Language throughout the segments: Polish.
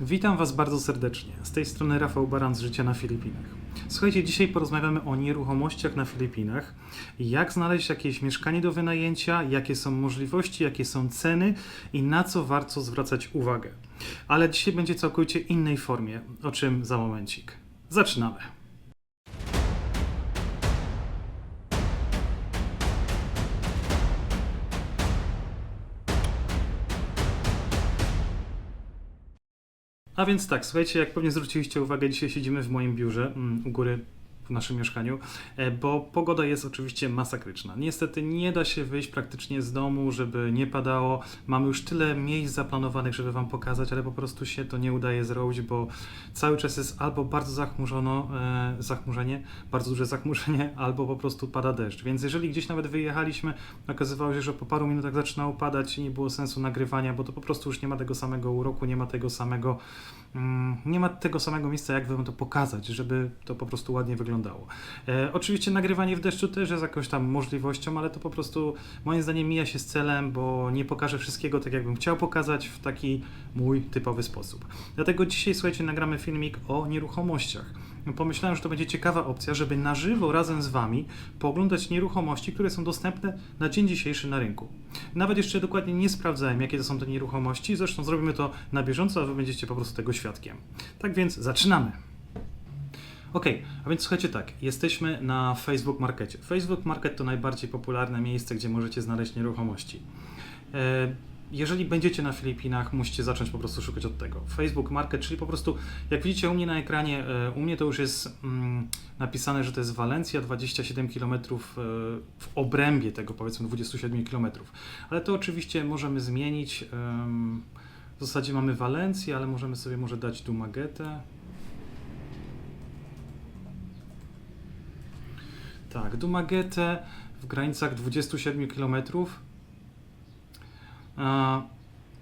Witam Was bardzo serdecznie. Z tej strony Rafał Baran z Życia na Filipinach. Słuchajcie, dzisiaj porozmawiamy o nieruchomościach na Filipinach. Jak znaleźć jakieś mieszkanie do wynajęcia, jakie są możliwości, jakie są ceny i na co warto zwracać uwagę. Ale dzisiaj będzie całkowicie innej formie, o czym za momencik. Zaczynamy. A więc tak, słuchajcie, jak pewnie zwróciliście uwagę, dzisiaj siedzimy w moim biurze mm, u góry w naszym mieszkaniu, e, bo pogoda jest oczywiście masakryczna. Niestety nie da się wyjść praktycznie z domu, żeby nie padało. Mamy już tyle miejsc zaplanowanych, żeby Wam pokazać, ale po prostu się to nie udaje zrobić, bo cały czas jest albo bardzo zachmurzono, e, zachmurzenie, bardzo duże zachmurzenie, albo po prostu pada deszcz. Więc jeżeli gdzieś nawet wyjechaliśmy, okazywało się, że po paru minutach zaczynało padać i nie było sensu nagrywania, bo to po prostu już nie ma tego samego uroku, nie ma tego samego nie ma tego samego miejsca, jak wam to pokazać, żeby to po prostu ładnie wyglądało. E, oczywiście nagrywanie w deszczu też jest jakąś tam możliwością, ale to po prostu moim zdaniem mija się z celem, bo nie pokażę wszystkiego tak, jakbym chciał pokazać w taki mój typowy sposób. Dlatego dzisiaj, słuchajcie, nagramy filmik o nieruchomościach. Pomyślałem, że to będzie ciekawa opcja, żeby na żywo razem z Wami pooglądać nieruchomości, które są dostępne na dzień dzisiejszy na rynku. Nawet jeszcze dokładnie nie sprawdzałem, jakie to są te nieruchomości, zresztą zrobimy to na bieżąco, a Wy będziecie po prostu tego świadkiem. Tak więc zaczynamy. Ok, a więc słuchajcie tak, jesteśmy na Facebook Markecie. Facebook Market to najbardziej popularne miejsce, gdzie możecie znaleźć nieruchomości. Jeżeli będziecie na Filipinach, musicie zacząć po prostu szukać od tego. Facebook Market, czyli po prostu, jak widzicie u mnie na ekranie, e, u mnie to już jest mm, napisane, że to jest Walencja, 27 km e, w obrębie tego powiedzmy 27 km. Ale to oczywiście możemy zmienić. W zasadzie mamy Walencję, ale możemy sobie może dać Dumagetę. Tak, Dumagetę w granicach 27 km.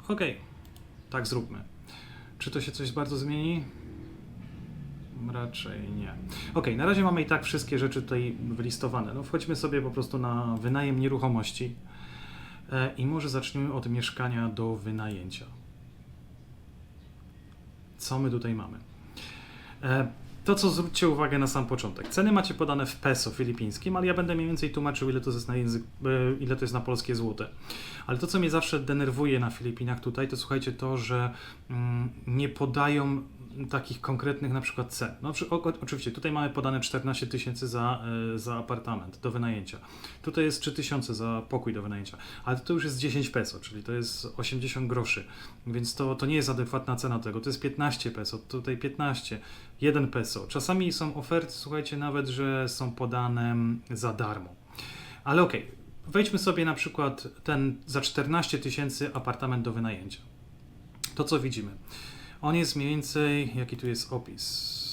Okej, tak zróbmy. Czy to się coś bardzo zmieni? Raczej nie. Okej, na razie mamy i tak wszystkie rzeczy tutaj wylistowane. No wchodźmy sobie po prostu na wynajem nieruchomości e, i może zacznijmy od mieszkania do wynajęcia. Co my tutaj mamy? To, co zwróćcie uwagę na sam początek. Ceny macie podane w peso filipińskim, ale ja będę mniej więcej tłumaczył, ile to jest na język, e, ile to jest na polskie złote. Ale to, co mnie zawsze denerwuje na Filipinach tutaj, to słuchajcie to, że mm, nie podają takich konkretnych na przykład cen. No, oczywiście, tutaj mamy podane 14 tysięcy za, e, za apartament do wynajęcia. Tutaj jest 3 tysiące za pokój do wynajęcia, ale to już jest 10 peso, czyli to jest 80 groszy, więc to, to nie jest adekwatna cena tego. To jest 15 peso, tutaj 15, 1 peso. Czasami są oferty, słuchajcie, nawet, że są podane mm, za darmo. Ale okej, wejdźmy sobie na przykład ten za 14 tysięcy apartament do wynajęcia. To co widzimy? On jest mniej więcej, jaki tu jest opis?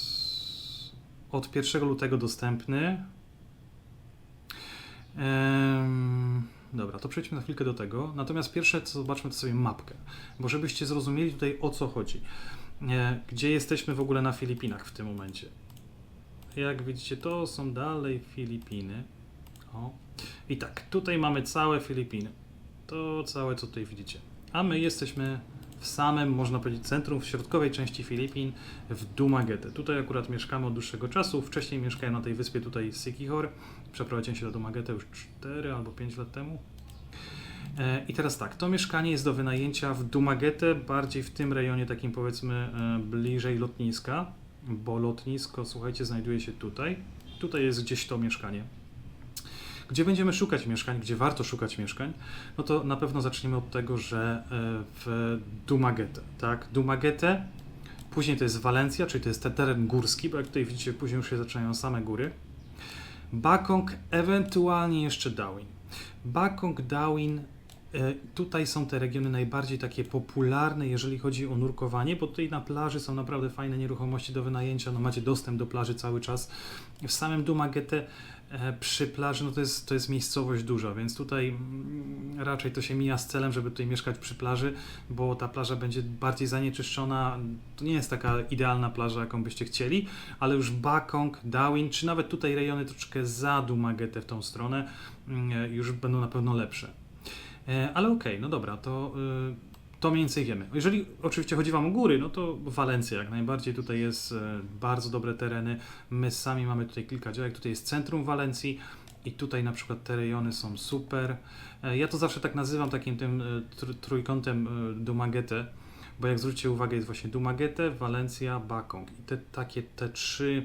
Od 1 lutego dostępny. Dobra, to przejdźmy na chwilkę do tego. Natomiast pierwsze, co zobaczmy, to sobie mapkę, bo żebyście zrozumieli tutaj o co chodzi. Gdzie jesteśmy w ogóle na Filipinach w tym momencie? Jak widzicie, to są dalej Filipiny. O. I tak, tutaj mamy całe Filipiny. To całe, co tutaj widzicie. A my jesteśmy w samym, można powiedzieć, centrum, w środkowej części Filipin, w Dumaguete. Tutaj akurat mieszkamy od dłuższego czasu. Wcześniej mieszkałem na tej wyspie tutaj w Siquijor. Przeprowadziłem się do Dumaguete już 4 albo 5 lat temu. E, I teraz tak, to mieszkanie jest do wynajęcia w Dumaguete, bardziej w tym rejonie takim powiedzmy e, bliżej lotniska, bo lotnisko, słuchajcie, znajduje się tutaj. Tutaj jest gdzieś to mieszkanie. Gdzie będziemy szukać mieszkań, gdzie warto szukać mieszkań, no to na pewno zaczniemy od tego, że e, w Dumaguete, tak? Dumaguete, później to jest Walencja, czyli to jest ten teren górski, bo jak tutaj widzicie, później już się zaczynają same góry. Bakong, ewentualnie jeszcze Darwin. Bakong, Darwin, tutaj są te regiony najbardziej takie popularne, jeżeli chodzi o nurkowanie, bo tutaj na plaży są naprawdę fajne nieruchomości do wynajęcia, no macie dostęp do plaży cały czas. W samym Dumaguete e, przy plaży, no to jest, to jest miejscowość duża, więc tutaj mm, raczej to się mija z celem, żeby tutaj mieszkać przy plaży, bo ta plaża będzie bardziej zanieczyszczona. To nie jest taka idealna plaża, jaką byście chcieli, ale już Bakong, Darwin, czy nawet tutaj rejony troszeczkę za Dumaguete w tą stronę, mm, już będą na pewno lepsze. E, Ale okej, no dobra, to to mniej więcej wiemy. Jeżeli oczywiście chodzi Wam o góry, no to Walencja jak najbardziej. Tutaj jest e, bardzo dobre tereny. My sami mamy tutaj kilka działek. Tutaj jest centrum Walencji i tutaj na przykład te rejony są super. E, Ja to zawsze tak nazywam takim tym tr- trójkątem e, Dumagetę, bo jak zwróćcie uwagę jest właśnie Dumagetę, Walencja, Bakong. I te takie te trzy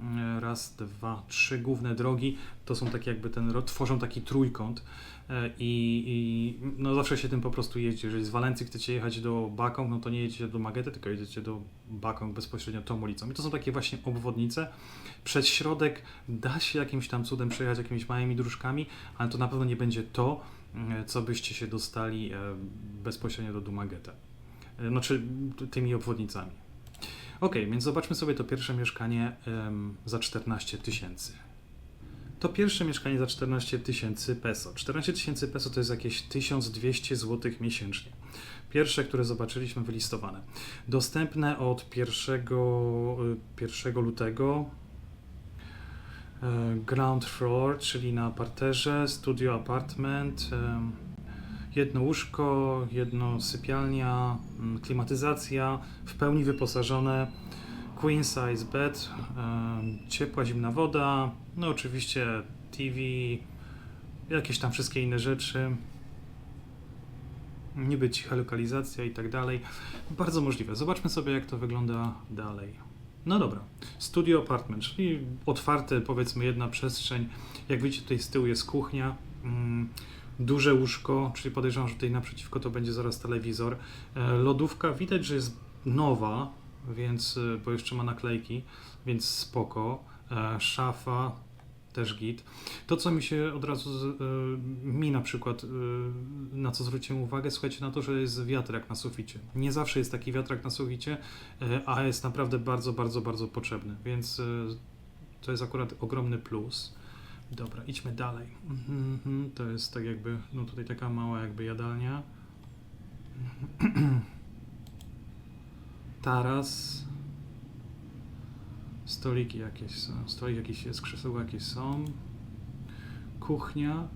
e, raz, dwa, trzy główne drogi to są takie jakby ten, tworzą taki trójkąt. E, I, I no zawsze się tym po prostu jeździ. Jeżeli z Walencji chcecie jechać do Bakong, no to nie jedziecie do Magety, tylko jedziecie do Bakong bezpośrednio tą ulicą. I to są takie właśnie obwodnice. Przez środek da się jakimś tam cudem przejechać jakimiś małymi dróżkami, ale to na pewno nie będzie to, e, co byście się dostali e, bezpośrednio do Dumagete. Znaczy tymi obwodnicami. Ok, więc zobaczmy sobie to pierwsze mieszkanie za 14 tysięcy. To pierwsze mieszkanie za 14 tysięcy peso. 14 tysięcy peso to jest jakieś 1200 zł miesięcznie. Pierwsze, które zobaczyliśmy wylistowane. Dostępne od 1, y, 1 lutego. E, Ground floor, czyli na parterze, studio apartment, em, jedno łóżko, jedno sypialnia, mm, klimatyzacja, w pełni wyposażone, queen size bed, ciepła zimna woda, no oczywiście TV, jakieś tam wszystkie inne rzeczy, niby cicha lokalizacja i tak dalej. Bardzo możliwe. Zobaczmy sobie, jak to wygląda dalej. No dobra. Studio apartment, czyli otwarte, powiedzmy, jedna przestrzeń. Jak widzicie, tutaj z tyłu jest kuchnia. Mm, duże łóżko, czyli podejrzewam, że tutaj naprzeciwko to będzie zaraz telewizor. E, lodówka widać, że jest nowa, więc, e, bo jeszcze ma naklejki, więc spoko. E, szafa, też git. To, co mi się od razu, e, mi na przykład, e, na co zwróciłem uwagę, słuchajcie, na to, że jest wiatrak na suficie. Nie zawsze jest taki wiatrak na suficie, e, a jest naprawdę bardzo, bardzo, bardzo potrzebny, więc to jest akurat ogromny plus. Dobra, idźmy dalej. Mhm, mhm, To jest tak jakby, no tutaj taka mała jakby jadalnia. Taras. Stoliki jakieś są. Stolik jakiś jest, krzesełka jakieś są. Kuchnia.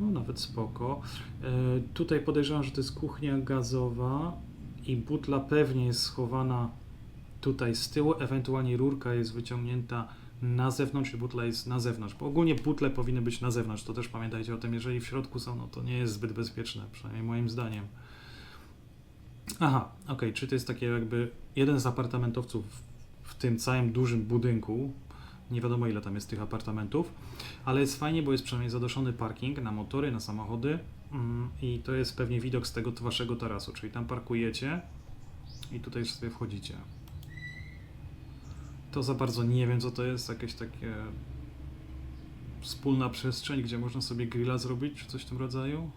No nawet spoko. E, tutaj podejrzewam, że to jest kuchnia gazowa i butla pewnie jest schowana tutaj z tyłu, ewentualnie rurka jest wyciągnięta na zewnątrz i butla jest na zewnątrz, bo ogólnie butle powinny być na zewnątrz, to też pamiętajcie o tym, jeżeli w środku są, no to nie jest zbyt bezpieczne, przynajmniej moim zdaniem. Aha, okej, czy to jest takie jakby jeden z apartamentowców w tym całym dużym budynku, nie wiadomo ile tam jest tych apartamentów, ale jest fajnie, bo jest przynajmniej zadoszony parking na motory, na samochody mm, i to jest pewnie widok z tego waszego tarasu, czyli tam parkujecie i tutaj sobie wchodzicie. To za bardzo nie wiem, co to jest, jakieś takie wspólna przestrzeń, gdzie można sobie grilla zrobić, czy coś w tym rodzaju.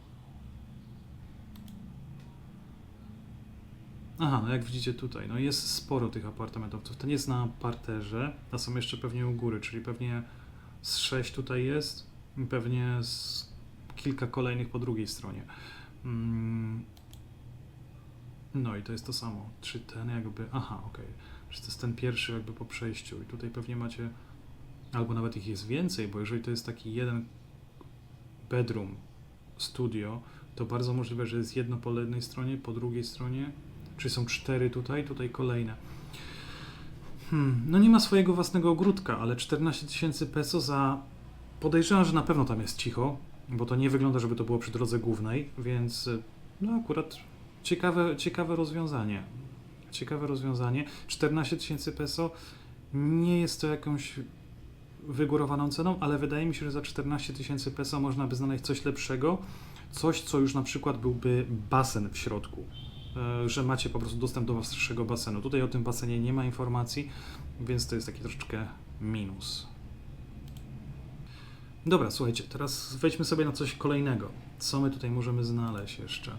Aha, no jak widzicie tutaj, no jest sporo tych apartamentowców. Ten jest na parterze, a są jeszcze pewnie u góry, czyli pewnie z sześć tutaj jest pewnie z kilka kolejnych po drugiej stronie. Mm. No i to jest to samo. Czy ten jakby... Aha, okej. Czy to jest ten pierwszy jakby po przejściu i tutaj pewnie macie... Albo nawet ich jest więcej, bo jeżeli to jest taki jeden bedroom, studio, to bardzo możliwe, że jest jedno po jednej stronie, po drugiej stronie, czy są cztery tutaj, tutaj kolejne. Hmm, no nie ma swojego własnego ogródka, ale 14 tysięcy peso za... Podejrzewam, że na pewno tam jest cicho, bo to nie wygląda, żeby to było przy drodze głównej, więc y, no akurat ciekawe, ciekawe rozwiązanie. Ciekawe rozwiązanie. 14 tysięcy peso nie jest to jakąś wygórowaną ceną, ale wydaje mi się, że za 14 tysięcy peso można by znaleźć coś lepszego, coś, co już na przykład byłby basen w środku, e, że macie po prostu dostęp do waszego basenu. Tutaj o tym basenie nie ma informacji, więc to jest taki troszeczkę minus. Dobra, słuchajcie, teraz wejdźmy sobie na coś kolejnego. Co my tutaj możemy znaleźć jeszcze?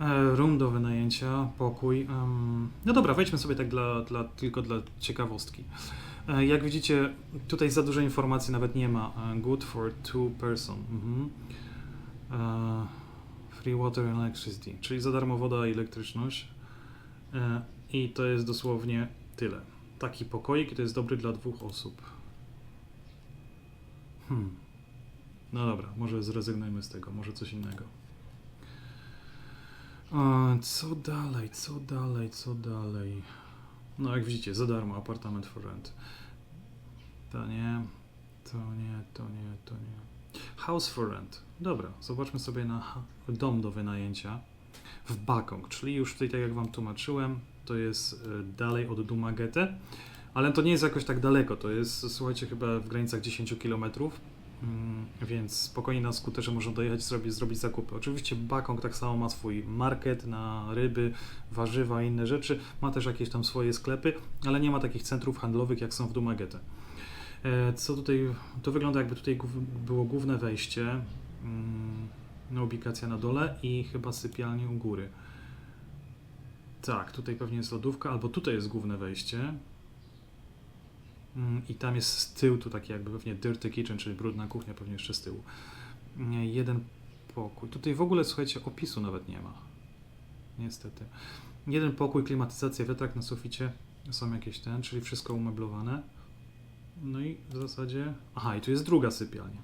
E, Room do wynajęcia, pokój. no dobra, wejdźmy sobie tak dla, dla, tylko dla ciekawostki. E, Jak widzicie, tutaj za dużo informacji nawet nie ma. E, Good for two person. Mhm. Free water and electricity, czyli za darmo woda i elektryczność. E, I to jest dosłownie tyle. Taki pokoik to jest dobry dla dwóch osób. Hmm. No dobra, może zrezygnujmy z tego, może coś innego. E, Co dalej, co dalej, co dalej? No jak widzicie, za darmo apartament for rent. To nie, to nie, to nie, to nie. House for rent. Dobra, zobaczmy sobie na dom do wynajęcia. W Bakong, czyli już tutaj, tak jak Wam tłumaczyłem, to jest e, dalej od Dumagete, ale to nie jest jakoś tak daleko, to jest, słuchajcie, chyba w granicach 10 km, mm, więc spokojnie na skuterze można dojechać zrobić, zrobić zakupy. Oczywiście Bakong tak samo ma swój market na ryby, warzywa i inne rzeczy, ma też jakieś tam swoje sklepy, ale nie ma takich centrów handlowych, jak są w Dumagete. Co tutaj, to wygląda jakby tutaj było główne wejście, ubikacja na dole i chyba sypialnie u góry. Tak, tutaj pewnie jest lodówka, albo tutaj jest główne wejście. Mm, I tam jest z tyłu, tu takie jakby pewnie dirty kitchen, czyli brudna kuchnia pewnie jeszcze z tyłu. Jeden pokój. Tutaj w ogóle, słuchajcie, opisu nawet nie ma. Niestety. Jeden pokój, klimatyzacja, wiatrak na suficie, są jakieś ten, czyli wszystko umeblowane. No i w zasadzie. Aha, i tu jest druga sypialnia.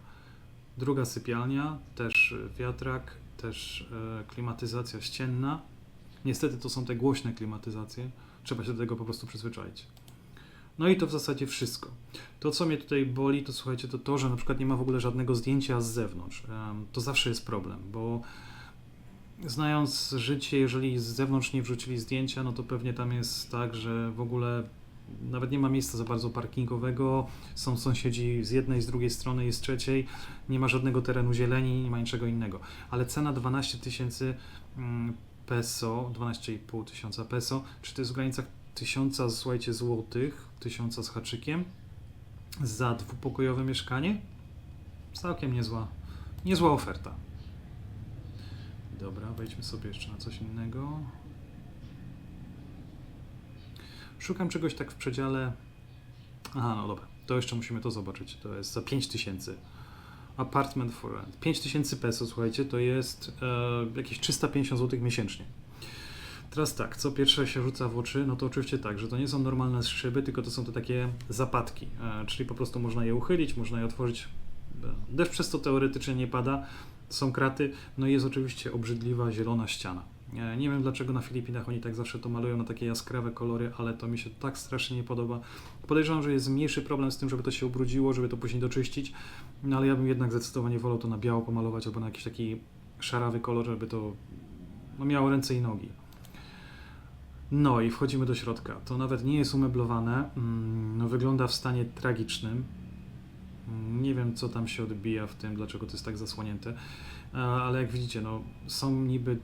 Druga sypialnia, też y, wiatrak, też e, klimatyzacja ścienna. Niestety to są te głośne klimatyzacje. Trzeba się do tego po prostu przyzwyczaić. No i to w zasadzie wszystko. To, co mnie tutaj boli, to słuchajcie, to to, że na przykład nie ma w ogóle żadnego zdjęcia z zewnątrz. To zawsze jest problem, bo znając życie, jeżeli z zewnątrz nie wrzucili zdjęcia, no to pewnie tam jest tak, że w ogóle nawet nie ma miejsca za bardzo parkingowego, są sąsiedzi z jednej, z drugiej strony i z trzeciej, nie ma żadnego terenu zieleni, nie ma niczego innego. Ale cena 12 tysięcy mm, peso, 12,5 tysiąca peso, czy to jest w granicach 1000, słuchajcie, złotych, 1000 z haczykiem za dwupokojowe mieszkanie? Całkiem niezła, niezła oferta. Dobra, wejdźmy sobie jeszcze na coś innego. Szukam czegoś tak w przedziale. Aha, no dobra, to jeszcze musimy to zobaczyć. To jest za 5000. Apartment for rent. 5000 peso, słuchajcie, to jest e, jakieś 350 zł miesięcznie. Teraz tak, co pierwsze się rzuca w oczy, no to oczywiście tak, że to nie są normalne szyby, tylko to są te takie zapadki, e, czyli po prostu można je uchylić, można je otworzyć. E, Deszcz przez to teoretycznie nie pada, są kraty, no i jest oczywiście obrzydliwa zielona ściana. E, Nie wiem dlaczego na Filipinach oni tak zawsze to malują na takie jaskrawe kolory, ale to mi się tak strasznie nie podoba. Podejrzewam, że jest mniejszy problem z tym, żeby to się ubrudziło, żeby to później doczyścić, no ale ja bym jednak zdecydowanie wolał to na biało pomalować albo na jakiś taki szarawy kolor, żeby to no, miało ręce i nogi. No i wchodzimy do środka. To nawet nie jest umeblowane, mm, no wygląda w stanie tragicznym. Mm, Nie wiem, co tam się odbija w tym, dlaczego to jest tak zasłonięte, E, ale jak widzicie, no, są niby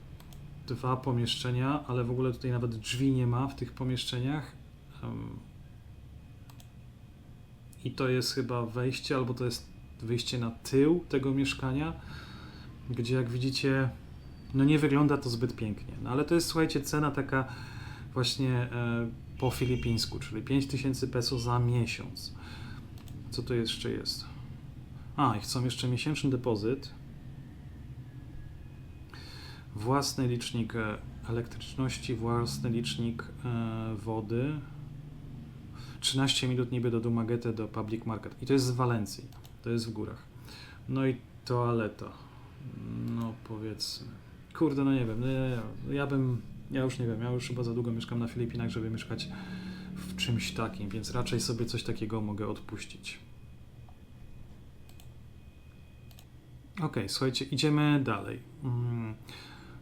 dwa pomieszczenia, ale w ogóle tutaj nawet drzwi nie ma w tych pomieszczeniach. I to jest chyba wejście, albo to jest wyjście na tył tego mieszkania, gdzie jak widzicie, no nie wygląda to zbyt pięknie. No ale to jest, słuchajcie, cena taka właśnie e, po filipińsku, czyli 5000 peso za miesiąc. Co to jeszcze jest? A, i chcą jeszcze miesięczny depozyt. Własny licznik e, elektryczności, własny licznik e, wody. 13 minut niby do Dumagete, do Public Market. I to jest z Walencji. To jest w górach. No i toaleta. No powiedzmy. Kurde, no nie wiem. No, ja, bym. Ja już nie wiem. Ja już chyba za długo mieszkam na Filipinach, żeby mieszkać w czymś takim, więc raczej sobie coś takiego mogę odpuścić. Okej, słuchajcie, idziemy dalej. Mm,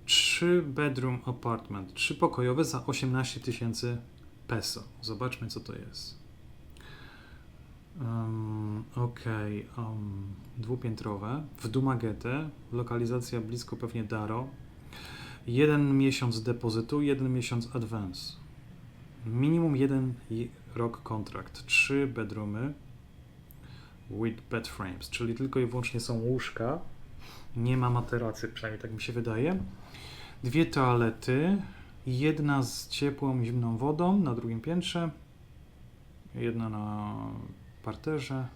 Trzy bedroom apartment, trzy pokojowe za 18 tysięcy peso. Zobaczmy, co to jest. Um, Okej, um, dwupiętrowe, w Dumagete, lokalizacja blisko pewnie Daro. Jeden miesiąc depozytu, jeden miesiąc advance. Minimum jeden rok kontrakt. Trzy bedroomy with bed frames, czyli tylko i wyłącznie są łóżka. Nie ma materacy, przynajmniej tak mi się wydaje. Dwie toalety, jedna z ciepłą, zimną wodą na drugim piętrze, jedna na parterze.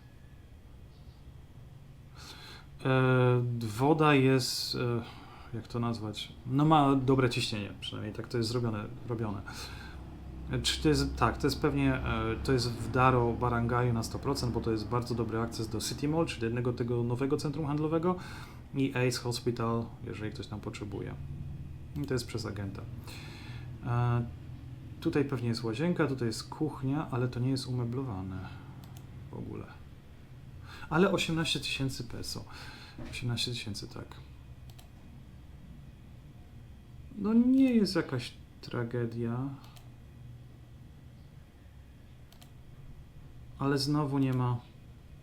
E, woda jest, e, jak to nazwać? No ma dobre ciśnienie, przynajmniej tak to jest zrobione, robione. E, Czy to jest, tak, to jest pewnie, to jest w Daro Barangaju na 100%, bo to jest bardzo dobry akces do City Mall, czyli jednego tego nowego centrum handlowego i Ace Hospital, jeżeli ktoś tam potrzebuje. I to jest przez agenta. E, tutaj pewnie jest łazienka, tutaj jest kuchnia, ale to nie jest umeblowane w ogóle. Ale 18 tysięcy peso. 18 tysięcy, tak. No nie jest jakaś tragedia. Ale znowu nie ma,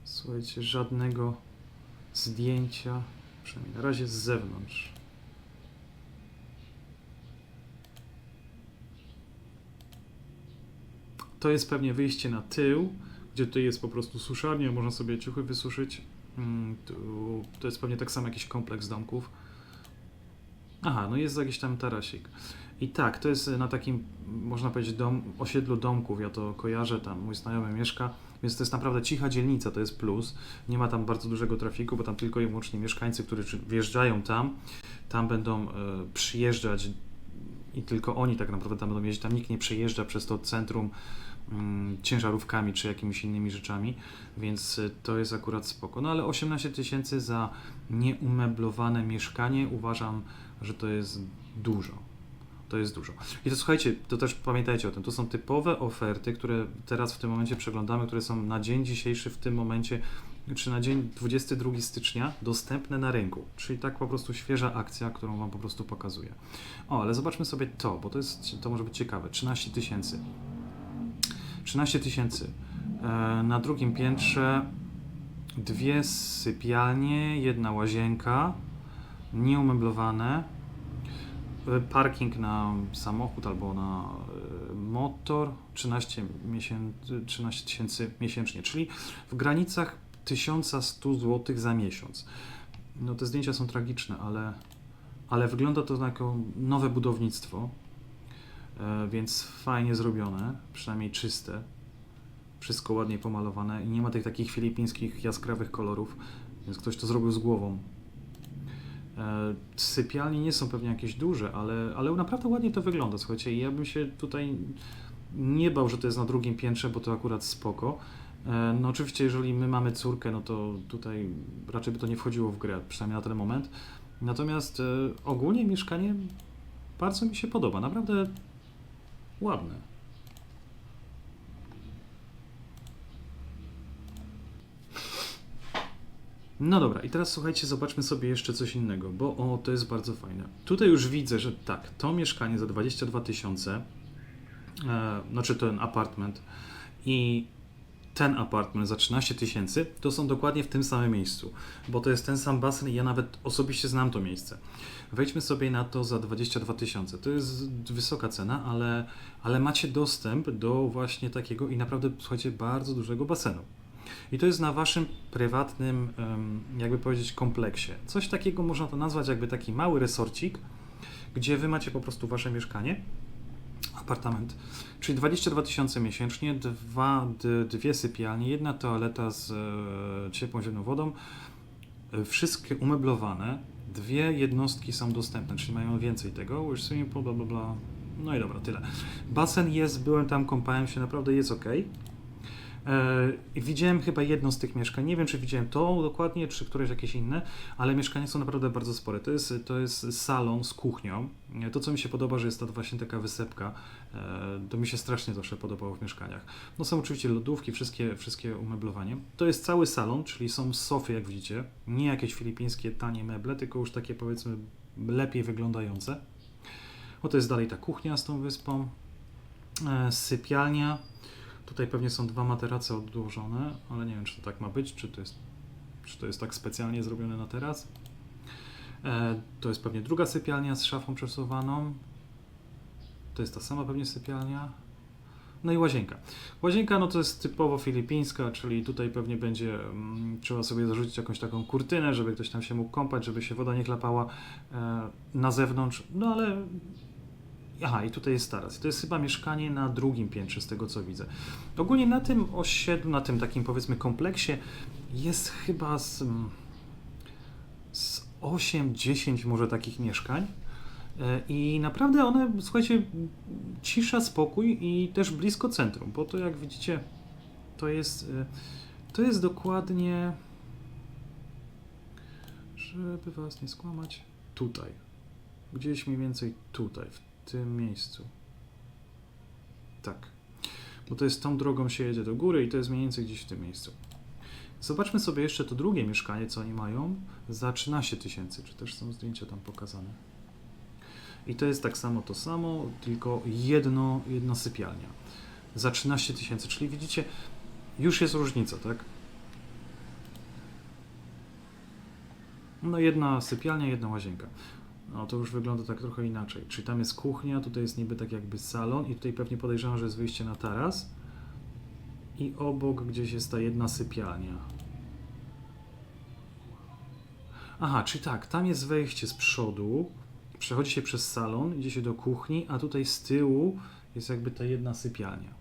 słuchajcie, żadnego zdjęcia, przynajmniej na razie z zewnątrz. To jest pewnie wyjście na tył, gdzie tutaj jest po prostu suszarnia, można sobie ciuchy wysuszyć. Mm, to jest pewnie tak samo jakiś kompleks domków. Aha, no jest jakiś tam tarasik. I tak, to jest na takim, można powiedzieć, dom, osiedlu domków. Ja to kojarzę, tam mój znajomy mieszka, więc to jest naprawdę cicha dzielnica, to jest plus. Nie ma tam bardzo dużego trafiku, bo tam tylko i wyłącznie mieszkańcy, którzy wjeżdżają tam, tam będą e, przyjeżdżać i tylko oni tak naprawdę tam będą jeździć. Tam nikt nie przejeżdża przez to centrum mm, ciężarówkami czy jakimiś innymi rzeczami, więc y, to jest akurat spoko. No ale 18 tysięcy za nieumeblowane mieszkanie uważam, że to jest dużo. To jest dużo. I to słuchajcie, to też pamiętajcie o tym, to są typowe oferty, które teraz w tym momencie przeglądamy, które są na dzień dzisiejszy w tym momencie, czy na dzień 22 stycznia dostępne na rynku. Czyli tak po prostu świeża akcja, którą Wam po prostu pokazuję. O, ale zobaczmy sobie to, bo to, jest, to może być ciekawe. 13 tysięcy. 13 tysięcy. E, Na drugim piętrze dwie sypialnie, jedna łazienka, nieumeblowane, parking na samochód albo na e, motor, 13 miesięcy, 13 tysięcy miesięcznie, czyli w granicach 1100 zł za miesiąc. No te zdjęcia są tragiczne, ale, ale wygląda to na nowe budownictwo, e, więc fajnie zrobione, przynajmniej czyste wszystko ładnie pomalowane i nie ma tych takich filipińskich jaskrawych kolorów, więc ktoś to zrobił z głową. E, sypialnie nie są pewnie jakieś duże, ale, ale naprawdę ładnie to wygląda, słuchajcie, ja bym się tutaj nie bał, że to jest na drugim piętrze, bo to akurat spoko. E, no oczywiście, jeżeli my mamy córkę, no to tutaj raczej by to nie wchodziło w grę, przynajmniej na ten moment. Natomiast e, ogólnie mieszkanie bardzo mi się podoba, naprawdę ładne. No dobra, i teraz słuchajcie, zobaczmy sobie jeszcze coś innego, bo o, to jest bardzo fajne. Tutaj już widzę, że tak, to mieszkanie za 22 tysiące, e, znaczy ten apartment i ten apartment za 13 tysięcy, to są dokładnie w tym samym miejscu, bo to jest ten sam basen i ja nawet osobiście znam to miejsce. Wejdźmy sobie na to za 22 tysiące. To jest wysoka cena, ale, ale macie dostęp do właśnie takiego i naprawdę, słuchajcie, bardzo dużego basenu. I to jest na waszym prywatnym, jakby powiedzieć, kompleksie. Coś takiego można to nazwać jakby taki mały resorcik, gdzie wy macie po prostu wasze mieszkanie, apartament, czyli 22 tysiące miesięcznie, dwa, dwie sypialnie, jedna toaleta z e, ciepłą zimną wodą, wszystkie umeblowane, dwie jednostki są dostępne, czyli mają więcej tego, już swimming bla bla bla. No i dobra, tyle. Basen jest, byłem tam, kąpałem się, naprawdę jest ok. E, Widziałem chyba jedno z tych mieszkań. Nie wiem, czy widziałem to dokładnie, czy któreś jakieś inne, ale mieszkania są naprawdę bardzo spore. To jest, to jest salon z kuchnią. E, To, co mi się podoba, że jest to właśnie taka wysepka. E, To mi się strasznie zawsze podobało w mieszkaniach. No są oczywiście lodówki, wszystkie, wszystkie umeblowanie. To jest cały salon, czyli są sofy, jak widzicie. Nie jakieś filipińskie tanie meble, tylko już takie powiedzmy lepiej wyglądające. O, to jest dalej ta kuchnia z tą wyspą. Sypialnia. Tutaj pewnie są dwa materace odłożone, ale nie wiem, czy to tak ma być, czy to jest, czy to jest tak specjalnie zrobione na teraz. E, to jest pewnie druga sypialnia z szafą przesuwaną. To jest ta sama pewnie sypialnia. No i łazienka. Łazienka no to jest typowo filipińska, czyli tutaj pewnie będzie mm, trzeba sobie zarzucić jakąś taką kurtynę, żeby ktoś tam się mógł kąpać, żeby się woda nie chlapała e, na zewnątrz. No ale Aha, i tutaj jest taras. To jest chyba mieszkanie na drugim piętrze, z tego co widzę. Ogólnie na tym osiedlu, na tym takim powiedzmy kompleksie jest chyba z, z 8-10 może takich mieszkań. E, I naprawdę one, słuchajcie, cisza, spokój i też blisko centrum, bo to jak widzicie, to jest, e, to jest dokładnie, żeby was nie skłamać, tutaj. Gdzieś mniej więcej tutaj, w tym miejscu. Tak. Bo to jest tą drogą się jedzie do góry i to jest mniej więcej gdzieś w tym miejscu. Zobaczmy sobie jeszcze to drugie mieszkanie, co oni mają, za 13 tysięcy. Czy też są zdjęcia tam pokazane? I to jest tak samo to samo, tylko jedno, jedna sypialnia. Za 13 tysięcy, czyli widzicie, już jest różnica, tak? No jedna sypialnia, jedna łazienka. No to już wygląda tak trochę inaczej. Czyli tam jest kuchnia, tutaj jest niby tak jakby salon i tutaj pewnie podejrzewam, że jest wyjście na taras. I obok gdzieś jest ta jedna sypialnia. Aha, czyli tak, tam jest wejście z przodu, przechodzi się przez salon, idzie się do kuchni, a tutaj z tyłu jest jakby ta jedna sypialnia.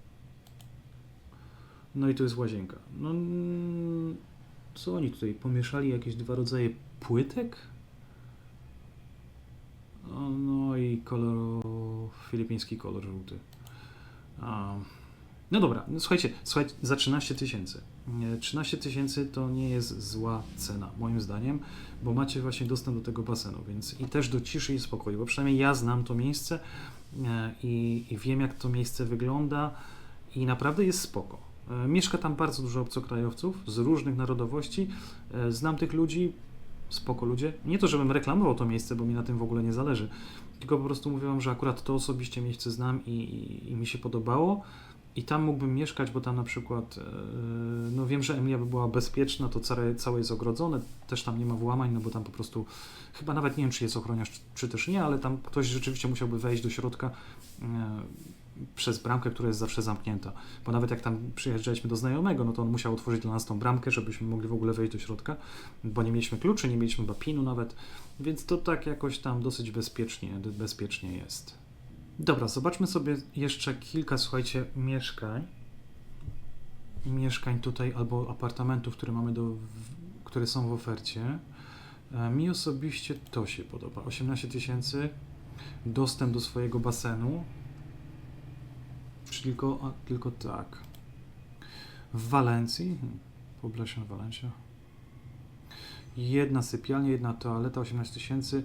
No i tu jest łazienka. No, co oni tutaj pomieszali? Jakieś dwa rodzaje płytek? No i kolor, filipiński kolor żółty. No dobra, no słuchajcie, słuchajcie, za 13 tysięcy. Nie, 13 tysięcy to nie jest zła cena, moim zdaniem, bo macie właśnie dostęp do tego basenu, więc i też do ciszy i spokoju, bo przynajmniej ja znam to miejsce e, i, i wiem, jak to miejsce wygląda i naprawdę jest spoko. E, Mieszka tam bardzo dużo obcokrajowców z różnych narodowości. E, Znam tych ludzi, spoko ludzie. Nie to, żebym reklamował to miejsce, bo mi na tym w ogóle nie zależy, tylko po prostu mówię wam, że akurat to osobiście miejsce znam i, i, i mi się podobało. I tam mógłbym mieszkać, bo tam na przykład, e, no wiem, że Emilia by była bezpieczna, to całe, całe jest ogrodzone, też tam nie ma włamań, no bo tam po prostu, chyba nawet nie wiem, czy jest ochroniarz, czy, też nie, ale tam ktoś rzeczywiście musiałby wejść do środka e, przez bramkę, która jest zawsze zamknięta. Bo nawet jak tam przyjeżdżaliśmy do znajomego, no to on musiał otworzyć dla nas tą bramkę, żebyśmy mogli w ogóle wejść do środka, bo nie mieliśmy kluczy, nie mieliśmy bapinu nawet, więc to tak jakoś tam dosyć bezpiecznie, bezpiecznie jest. Dobra, zobaczmy sobie jeszcze kilka, słuchajcie, mieszkań. Mieszkań tutaj albo apartamentów, które mamy do, które są w ofercie. E, Mi osobiście to się podoba. 18 tysięcy, dostęp do swojego basenu. Tylko, tylko tak. W Walencji, Poblasion Valencia. Jedna sypialnia, jedna toaleta, 18 tysięcy.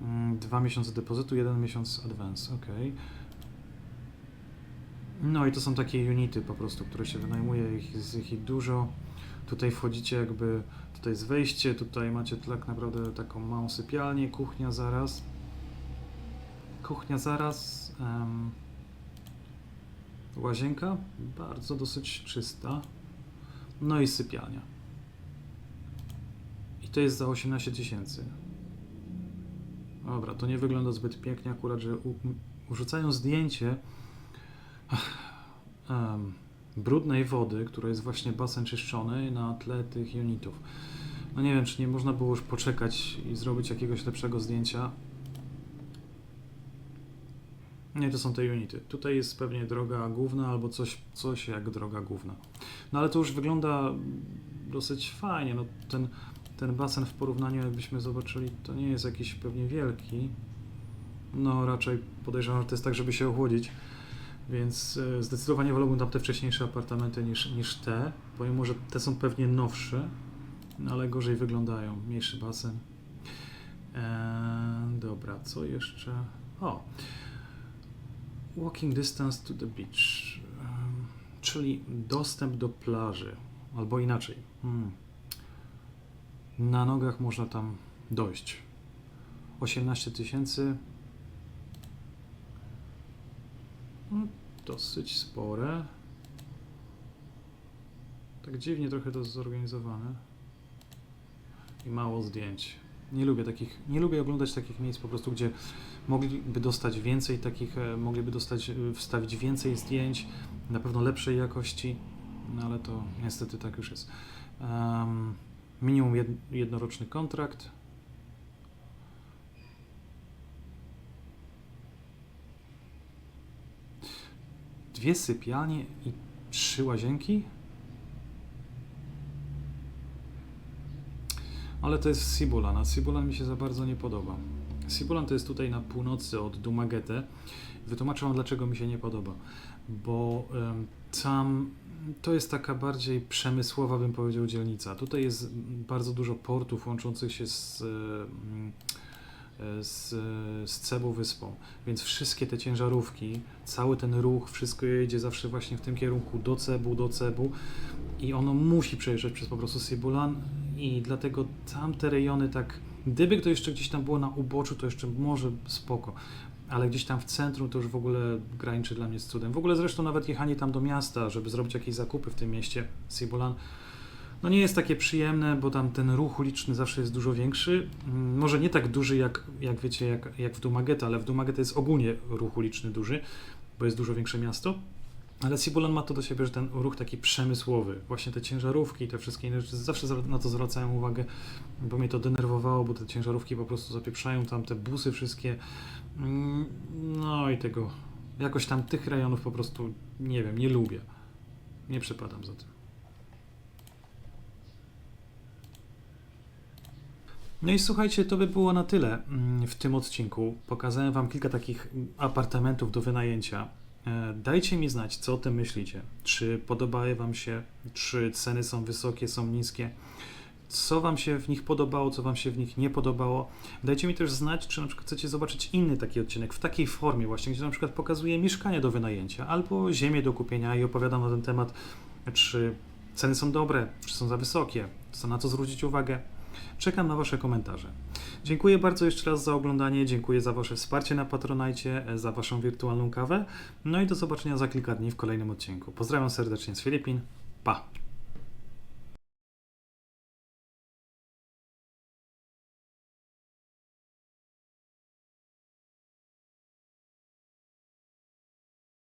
Mm, Dwa miesiące depozytu, jeden miesiąc advance, ok. No i to są takie unity po prostu, które się wynajmuje, ich, jest ich dużo. Tutaj wchodzicie jakby, tutaj jest wejście, tutaj macie tak naprawdę taką małą sypialnię, kuchnia zaraz. Kuchnia zaraz. em, łazienka, bardzo dosyć czysta. No i sypialnia. I to jest za 18 tysięcy. Dobra, to nie wygląda zbyt pięknie akurat, że u, urzucają zdjęcie em, brudnej wody, która jest właśnie basen czyszczony na tle tych unitów. No nie wiem, czy nie można było już poczekać i zrobić jakiegoś lepszego zdjęcia. Nie, to są te unity. Tutaj jest pewnie droga główna albo coś, coś jak droga główna. No ale to już wygląda dosyć fajnie. No, ten, ten basen w porównaniu, jakbyśmy zobaczyli, to nie jest jakiś pewnie wielki. No raczej podejrzewam, że to jest tak, żeby się ochłodzić. Więc e, zdecydowanie wolałbym tam te wcześniejsze apartamenty niż, niż te, pomimo, że te są pewnie nowsze, no ale gorzej wyglądają. Mniejszy basen. Eee, dobra, co jeszcze? O! Walking distance to the beach. Em, czyli dostęp do plaży. Albo inaczej. Hmm. Na nogach można tam dojść. 18 tysięcy. No, dosyć spore. Tak dziwnie trochę to zorganizowane. I mało zdjęć. Nie lubię takich, nie lubię oglądać takich miejsc po prostu, gdzie mogliby dostać więcej takich, e, mogliby dostać, e, wstawić więcej zdjęć, na pewno lepszej jakości, no ale to niestety tak już jest. Em, minimum jed, jednoroczny kontrakt. Dwie sypialnie i trzy łazienki? Ale to jest Sibulan, a Sibulan mi się za bardzo nie podoba. Sibulan to jest tutaj na północy od Dumagete. Wytłumaczę wam, dlaczego mi się nie podoba. Bo em, tam to jest taka bardziej przemysłowa, bym powiedział, dzielnica. Tutaj jest bardzo dużo portów łączących się z, e, z, z Cebu Wyspą. Więc wszystkie te ciężarówki, cały ten ruch, wszystko jedzie zawsze właśnie w tym kierunku do Cebu, do Cebu i ono musi przejeżdżać przez po prostu Sibulan i dlatego tamte rejony tak, gdyby to jeszcze gdzieś tam było na uboczu, to jeszcze może spoko, ale gdzieś tam w centrum to już w ogóle graniczy dla mnie z cudem. W ogóle zresztą nawet jechanie tam do miasta, żeby zrobić jakieś zakupy w tym mieście Sibulan, no nie jest takie przyjemne, bo tam ten ruch uliczny zawsze jest dużo większy. Mm, Może nie tak duży jak, jak wiecie, jak, jak w Dumageta, ale w Dumageta jest ogólnie ruch uliczny duży, bo jest dużo większe miasto. Ale Sibulan ma to do siebie, że ten ruch taki przemysłowy, właśnie te ciężarówki, te wszystkie inne rzeczy, zawsze na to zwracałem uwagę, bo mnie to denerwowało, bo te ciężarówki po prostu zapieprzają tam te busy wszystkie. Mm, No i tego, jakoś tam tych rejonów po prostu, nie wiem, nie lubię. Nie przepadam za tym. No i słuchajcie, to by było na tyle mm, w tym odcinku. Pokazałem Wam kilka takich apartamentów do wynajęcia. E, Dajcie mi znać, co o tym myślicie. Czy podobają Wam się, czy ceny są wysokie, są niskie. Co Wam się w nich podobało, co Wam się w nich nie podobało. Dajcie mi też znać, czy na przykład chcecie zobaczyć inny taki odcinek w takiej formie, właśnie, gdzie na przykład pokazuję mieszkanie do wynajęcia albo ziemię do kupienia i opowiadam na ten temat, czy ceny są dobre, czy są za wysokie, co na co zwrócić uwagę. Czekam na Wasze komentarze. Dziękuję bardzo jeszcze raz za oglądanie, dziękuję za Wasze wsparcie na Patronajcie, za Waszą wirtualną kawę. No i do zobaczenia za kilka dni w kolejnym odcinku. Pozdrawiam serdecznie z Filipin. Pa!